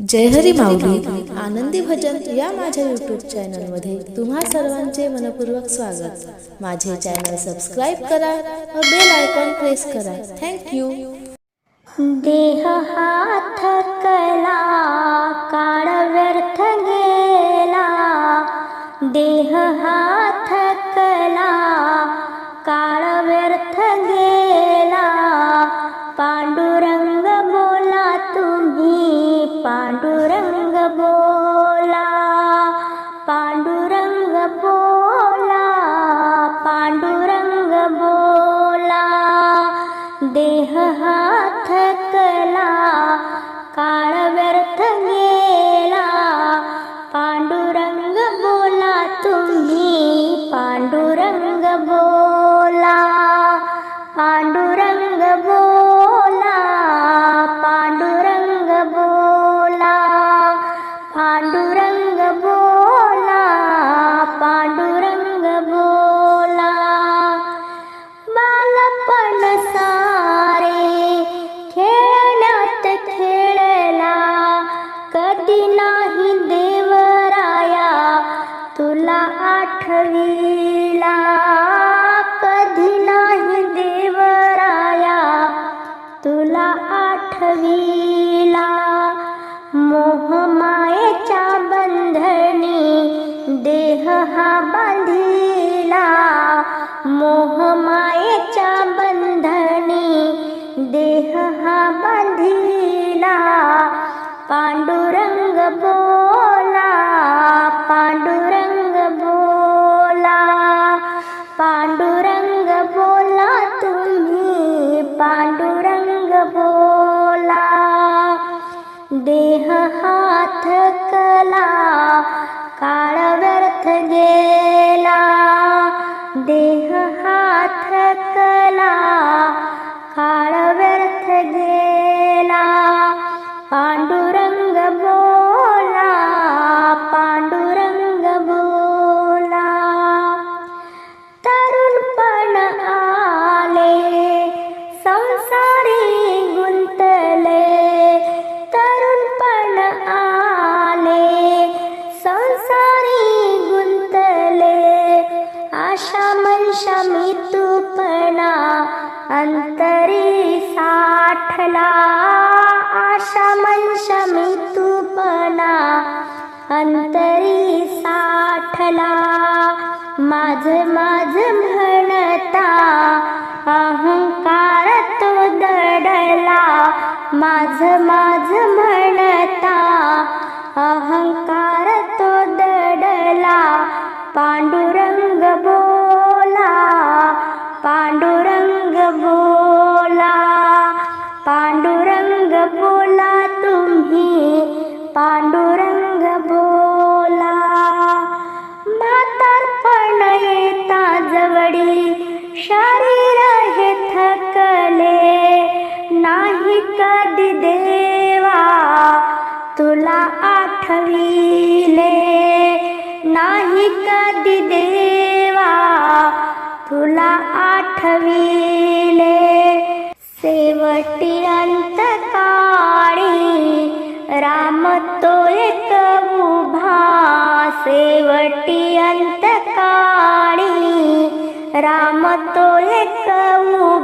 जय हरी माऊली आनंदी भजन या माझ्या यूट्यूब चॅनलमध्ये तुम्हा सर्वांचे मनपूर्वक स्वागत. माझे चॅनल सबस्क्राईब करा व बेल आयकॉन प्रेस करा. थँक्यू देह हात कला काळ व्यर्थ गेला. देह आठवीला कधी नाही देवराया तुला आठवीला मोहमायेच्या बंधनी देह हा बांधिला मोहमायेच्या बंधनी देह हा बांधिला पांडू आशा मनशा मितूपणा अंतरी साठला. आशा मनशा मितूपणा अंतरी साठला. माझ माझ म्हणता अहंकार तो दडला. माझ माझ म्हण येता शरीर हे थकले. नाही कधी देवा तुला आठविले. नाही कधी देवा तुला आठविले. शेवटी अंतकाळी राम तो एक उभा. शेवटी अंतकाळी राम तो